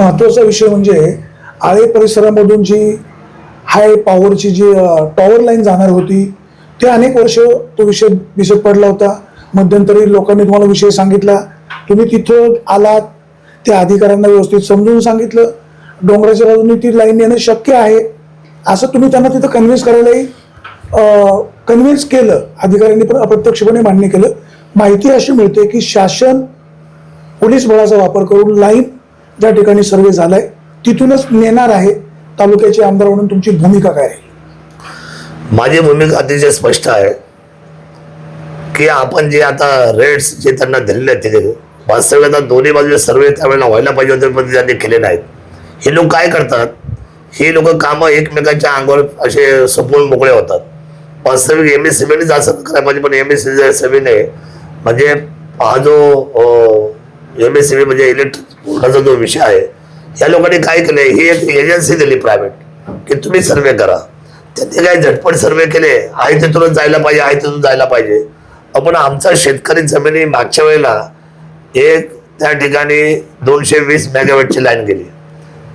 महत्त्वाचा विषय म्हणजे आळे परिसरामधून जी हाय पॉवरची जी टॉवर लाईन जाणार होती ते अनेक वर्ष तो विषय दिसत पडला होता. मध्यंतरी लोकांनी तुम्हाला विषय सांगितला. तुम्ही तिथं आलात त्या अधिकाऱ्यांना व्यवस्थित समजून सांगितलं. डोंगराच्या बाजूने ती लाईन येणं शक्य आहे. असं तुम्ही त्यांना तिथं कन्व्हिन्स करायलाही कन्व्हिन्स केलं. अधिकाऱ्यांनी पण अप्रत्यक्षपणे मान्य केलं. माहिती अशी मिळते की शासन पोलीस बळाचा वापर करून लाईन ज्या ठिकाणी सर्वे झालाय तिथूनच नेणार आहे तालुक्याचे आमदार म्हणून तुमची भूमिका काय आहे? माझी भूमिका अतिशय स्पष्ट आहे की आपण जे आता रेट्स जे त्यांना दिलेले आहेत तिथे वास्तविक आता दोन्ही बाजूचे सर्वे त्यावेळेला व्हायला पाहिजे होते पण त्यांनी केले नाहीत. हे लोक काय करतात हे लोक कामं एकमेकांच्या अंगावर असे सपवून मोकळे होतात. वास्तविक एम एस सीबीने असं करायला पाहिजे पण एम एस सीबीने म्हणजे हा जो एम एस सीबी म्हणजे इलेक्ट्रिक दुःखाचा जो विषय आहे या लोकांनी काय केलंय ही एक एजन्सी दिली प्रायव्हेट की तुम्ही सर्वे करा. त्यांनी काय झटपट सर्वे केले आहे तिथूनच जायला पाहिजे आहे तिथून जायला पाहिजे. आपण आमचा शेतकरी जमिनी मागच्या वेळेला एक त्या ठिकाणी दोनशे वीस मेगावॅटची लाईन गेली.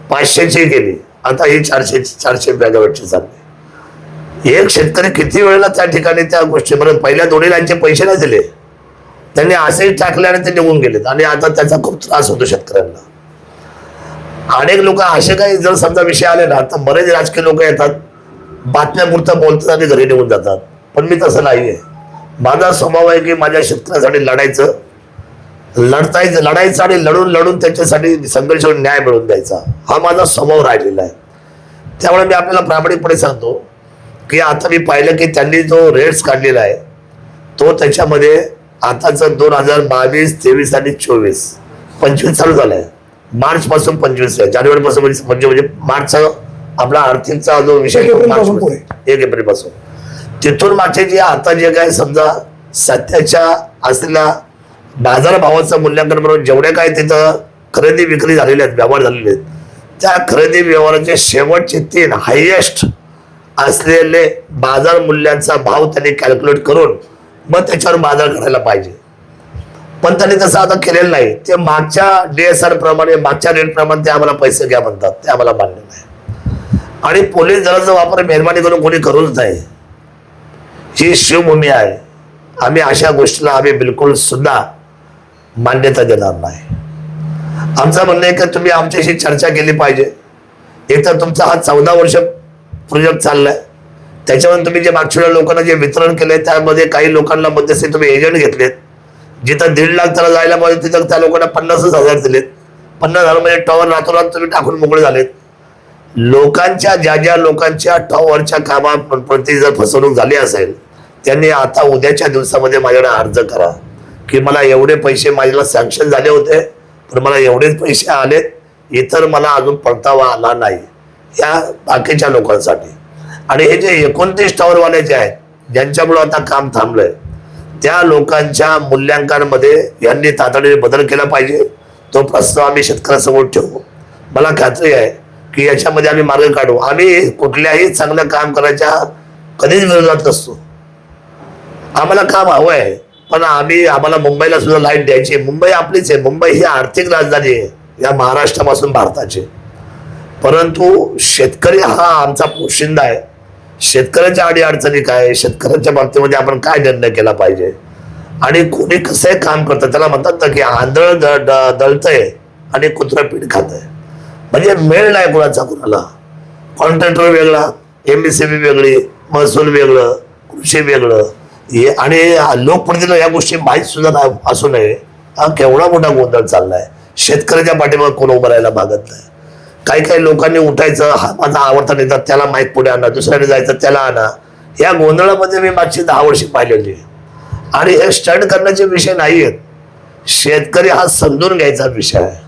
पाचशेची गेली. आता ही चारशे चारशे मेगावॅटची चालली. एक शेतकरी किती वेळेला त्या ठिकाणी त्या गोष्टी पहिल्या दोन्ही लाईनचे पैसे नाही दिले. त्यांनी असेही टाकले आणि ते निघून गेलेत. आणि आता त्याचा खूप त्रास होतो शेतकऱ्यांना. अनेक लोक असे काही जर समजा विषय आले ना तर बरेच राजकीय लोक येतात बातम्यापुरतं बोलतात आणि घरी निघून जातात. पण मी तसं नाहीये. माझा स्वभाव आहे की माझ्या शेतकऱ्यासाठी लढायचं लढतायचं लढायचं आणि लढून लढून त्याच्यासाठी संघर्ष न्याय मिळवून द्यायचा. हा माझा स्वभाव राहिलेला आहे. त्यामुळे मी आपल्याला प्रामाणिकपणे सांगतो की आता मी पाहिलं की त्यांनी जो रेट्स काढलेला आहे तो त्याच्यामध्ये आताचं दोन हजार बावीस तेवीस आणि चोवीस. पंचवीस चालू झालाय. मार्च पासून पंचवीस आहे. जानेवारी पासून म्हणजे म्हणजे मार्चचा आपला आर्थिकचा जो विषय एक एप्रिलपासून तिथून मागचे जे आता जे काय समजा सध्याच्या असलेल्या बाजारभावाचं मूल्यांकन करून जेवढ्या काय तिथं खरेदी विक्री झालेल्या आहेत व्यवहार झालेले आहेत त्या खरेदी व्यवहाराचे शेवटचे तीन हायएस्ट असलेले बाजार मूल्यांचा भाव त्यांनी कॅल्क्युलेट करून मग त्याच्यावर बाजार करायला पाहिजे. पण त्यांनी तसं आता केलेलं नाही. ते मागच्या डीएसआर प्रमाणे मागच्या रेट प्रमाणे ते आम्हाला पैसे घ्या म्हणतात. ते आम्हाला मान्य नाही. आणि पोलीस दलाचा वापर मेहरबानी करून कोणी करूच नाही. ही शिवभूमी आहे आम्ही अशा गोष्टीला आम्ही बिलकुल सुद्धा मान्यता देणार नाही. आमचं म्हणणं आहे की तुम्ही आमच्याशी चर्चा केली पाहिजे. एक तर तुमचा हा चौदा वर्ष प्रोजेक्ट चाललाय. त्याच्यावर तुम्ही जे मागच्या लोकांना जे वितरण केलंय त्यामध्ये काही लोकांना मध्यस्थी तुम्ही एजंट घेतलेत. जिथं दीड लाख त्याला जायला पाहिजे तिथं त्या लोकांना पन्नासच हजार दिलेत. पन्नास हजार म्हणजे टॉवर रातोरात तुम्ही टाकून मोकळे झालेत. लोकांच्या ज्या ज्या लोकांच्या टॉवरच्या कामाप्रती जर फसवणूक झाली असेल त्यांनी आता उद्याच्या दिवसामध्ये माझ्याकडे अर्ज करा. की मला एवढे पैसे माझ्याला सँक्शन झाले होते पण मला एवढेच पैसे आलेत इतर मला अजून परतावा आला नाही. या बाकीच्या लोकांसाठी. आणि हे जे एकोणतीस टॉवरवाले जे आहेत ज्यांच्यामुळे आता काम थांबलंय त्या लोकांच्या मूल्यांकनामध्ये यांनी तातडीने बदल केला पाहिजे. तो प्रस्ताव आम्ही शेतकऱ्यासमोर ठेवू. मला खात्री आहे की याच्यामध्ये आम्ही मार्ग काढू. आम्ही कुठल्याही चांगलं काम करायच्या कधीच विरोधात नसतो. आम्हाला काम हवं आहे पण आम्ही आम्हाला मुंबईला सुद्धा लाइट द्यायची आहे. मुंबई आपलीच आहे. मुंबई ही आर्थिक राजधानी आहे. या महाराष्ट्रापासून भारताची. परंतु शेतकरी हा आमचा पोशिंदा आहे. शेतकऱ्याच्या आडी अडचणी काय? शेतकऱ्याच्या बाबतीमध्ये आपण काय निर्णय केला पाहिजे? आणि कोणी कसं काम करतं? त्याला म्हणतात ना की आंधळ द- दळतंय आणि कुत्रं पीठ खातंय. म्हणजे मेळ नाही कुणाचा कुणाला. कॉन्ट्रॅक्टर वेगळा एम एस वेगळी महसूल वेगळं कृषी वेगळं. हे आणि लोकप्रतिनिधी या गोष्टी माहीत सुद्धा नाही असू नये. हा केवढा मोठा गोंधळ चाललाय. शेतकऱ्याच्या पाठीमागे कोण उभं राहायला मागत नाही. काही काही लोकांनी उठायचं हा माझा आवडता नेता त्याला माहीत पुढे आणा दुसऱ्याने जायचं त्याला आणा. या गोंधळामध्ये मी मागची दहा वर्षी पाहिलेली आहे. आणि हे स्टंट करण्याचे विषय नाही आहेत शेतकरी हा समजून घ्यायचा विषय आहे.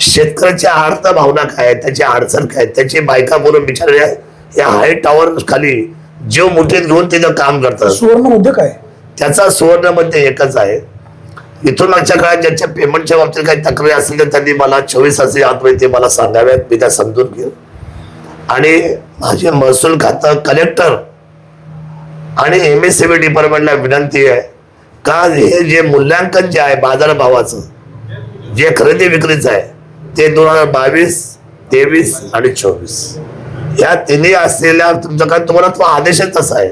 शेतकऱ्याच्या आर्थ भावना काय त्याची अडचण काय त्याची बायका बोलून बिचारल्या या हाय टॉवर खाली जीव मुठीत घेऊन तिथं काम करतात. सुवर्ण मुद्दे काय त्याचा सुवर्णमध्ये एकच आहे. इथून मागच्या काळात ज्यांच्या पेमेंटच्या बाबतीत काही तक्रारी असतील तर त्यांनी मला चोवीस असे आतमध्ये ते मला सांगाव्यात. मी त्या समजून घेऊ. आणि माझे महसूल खातं कलेक्टर आणि एम एस सी बी डिपार्टमेंटला विनंती आहे का हे जे मूल्यांकन जे आहे बाजारभावाचं जे खरेदी विक्रीचं आहे ते दोन हजार बावीस तेवीस आणि चोवीस. या तिन्ही असलेल्या तुमचं काय तुम्हाला तो आदेशच असा आहे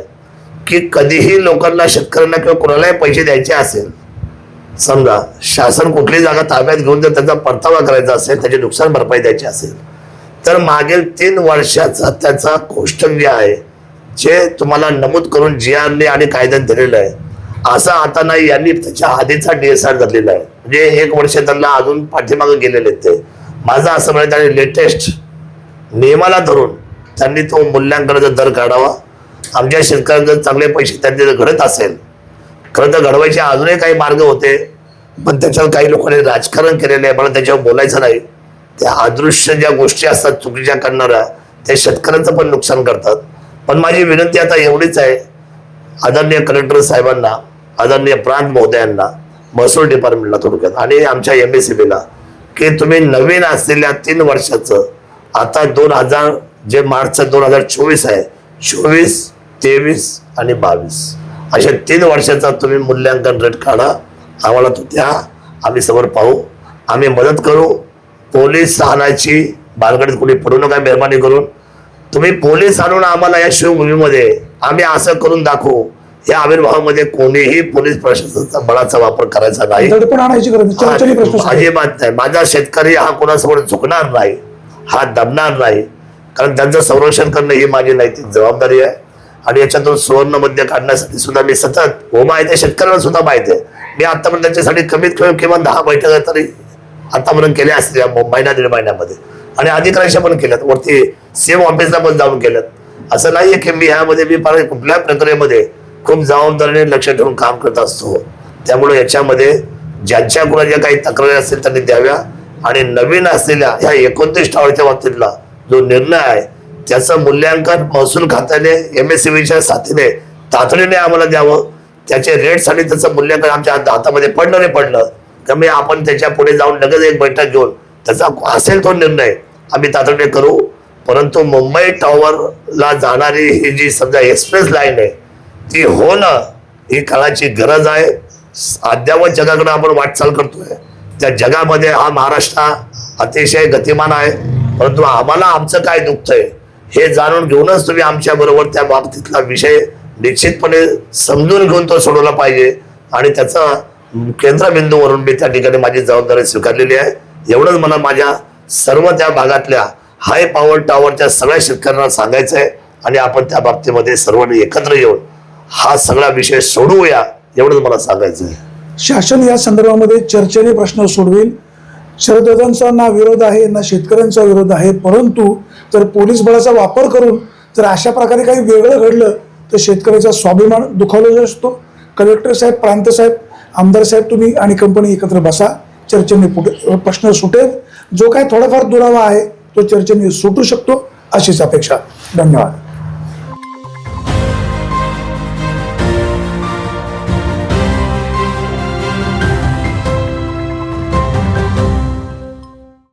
की कधीही लोकांना शेतकऱ्यांना किंवा कोणालाही पैसे द्यायचे असेल समजा शासन कुठली जागा ताब्यात घेऊन जर त्याचा परतावा करायचा असेल त्याची नुकसान भरपाई द्यायची असेल तर मागील तीन वर्षाचा त्याचा कोष्टव्य आहे जे तुम्हाला नमूद करून जी आरने आणि कायद्यात दिलेलं आहे. असं आता नाही यांनी त्याच्या आधीचा डी एस आर धरलेला आहे. म्हणजे एक वर्ष त्यांना अजून पाठीमागं गेलेले आहेत ते. माझं असं म्हणायचं आणि लेटेस्ट नियमाला धरून त्यांनी तो मूल्यांकनाचा दर काढावा. आमच्या शेतकऱ्यांना जर चांगले पैसे त्यांनी जर घडत असेल खरं तर घडवायचे अजूनही काही मार्ग होते पण त्याच्यावर काही लोकांनी राजकारण केलेलं आहे मला त्याच्यावर बोलायचं नाही. त्या अदृश्य ज्या गोष्टी असतात चुकीच्या करणाऱ्या त्या शेतकऱ्यांचं पण नुकसान करतात. पण माझी विनंती आता एवढीच आहे आदरणीय कलेक्टर साहेबांना आदरणीय प्रांत महोदयांना महसूल डिपार्टमेंटला थोडक्यात आणि आमच्या एम एस बीला की तुम्ही नवीन असलेल्या तीन वर्षाचं आता दोन हजार जे मार्चचं दोन हजार चोवीस आहे चोवीस तेवीस आणि बावीस. अशा तीन वर्षाचा तुम्ही मूल्यांकन रेट काढा. आम्हाला तो द्या. आम्ही समोर पाहू. आम्ही मदत करू. पोलीस आणायची बालगडीत कोणी पडू नका मेहरबानी करून. तुम्ही पोलीस आणून आम्हाला या शिवभूमीमध्ये आम्ही असं करून दाखवू. या आविर्भावामध्ये कोणीही पोलीस प्रशासनाचा बळाचा वापर करायचा नाही. अजिबात नाही. माझा शेतकरी हा कोणासमोर झुकणार नाही. हा दबणार नाही. कारण त्यांचं संरक्षण करणं ही माझी नैतिक जबाबदारी आहे. आणि याच्यातून सुवर्ण मध्य काढण्यासाठी सुद्धा मी सतत हो माहिती आहे शेतकऱ्यांना सुद्धा माहिती आहे. मी आतापर्यंत त्याच्यासाठी कमीत कमी किमान दहा बैठका तरी आतापर्यंत केल्या असतील महिना दीड महिन्यामध्ये. आणि अधिकाऱ्यांच्या पण केल्यात. वरती सेम ऑफिसला पण जाऊन केल्यात. असं नाहीये की मी ह्यामध्ये मी फार कुठल्या प्रक्रियेमध्ये खूप जबाबदारीने लक्ष ठेवून काम करत असतो. त्यामुळे याच्यामध्ये ज्यांच्या कुणाच्या काही तक्रारी असतील त्यांनी द्याव्या. आणि नवीन असलेल्या ह्या एकोणतीस टावरच्या बाबतीतला जो निर्णय आहे त्याचं मूल्यांकन महसूल खात्याने एम एस च्या साथीने तातडीने आम्हाला द्यावं. त्याचे रेट्स आणि त्याचं मूल्यांकन आमच्या हातामध्ये पडलं नाही पडलं. कमी आपण त्याच्या पुढे जाऊन लगेच एक बैठक घेऊन त्याचा असेल तो निर्णय आम्ही तातडीने करू. परंतु मुंबई टॉवरला जाणारी ही जी समजा एक्सप्रेस लाईन आहे ती होणं ही काळाची गरज आहे. अद्यावत जगाकडे आपण वाटचाल करतोय. त्या जगामध्ये हा महाराष्ट्र अतिशय गतिमान आहे. परंतु आम्हाला आमचं काय दुखतंय? हे जाणून घेऊनच तुम्ही आमच्या बरोबर त्या बाबतीतला विषय निश्चितपणे समजून घेऊन तो सोडवला पाहिजे. आणि त्याचा केंद्रबिंदूवरून मी त्या ठिकाणी माझी जबाबदारी स्वीकारलेली आहे. एवढंच मला माझ्या सर्व त्या भागातल्या हाय पॉवर टॉवरच्या सगळ्या शेतकऱ्यांना सांगायचं आहे. आणि आपण त्या बाबतीमध्ये सर्वांनी एकत्र येऊन हा सगळा विषय सोडवूया एवढंच मला सांगायचं आहे. शासन या संदर्भामध्ये चर्चेने प्रश्न सोडवेल. शरददादांचा ना विरोध आहे ना शेतकऱ्यांचा विरोध आहे परंतु जर पोलीस बळाचा वापर करून जर अशा प्रकारे काही वेगळं घडलं तर शेतकऱ्याचा स्वाभिमान दुखावला जाऊ शकतो कलेक्टर साहेब प्रांत साहेब आमदार साहेब तुम्ही आणि कंपनी एकत्र बसा. चर्चेने पुढे प्रश्न सुटेल. जो काही थोडाफार दुरावा आहे तो चर्चेने सुटू शकतो. अशीच अपेक्षा. धन्यवाद.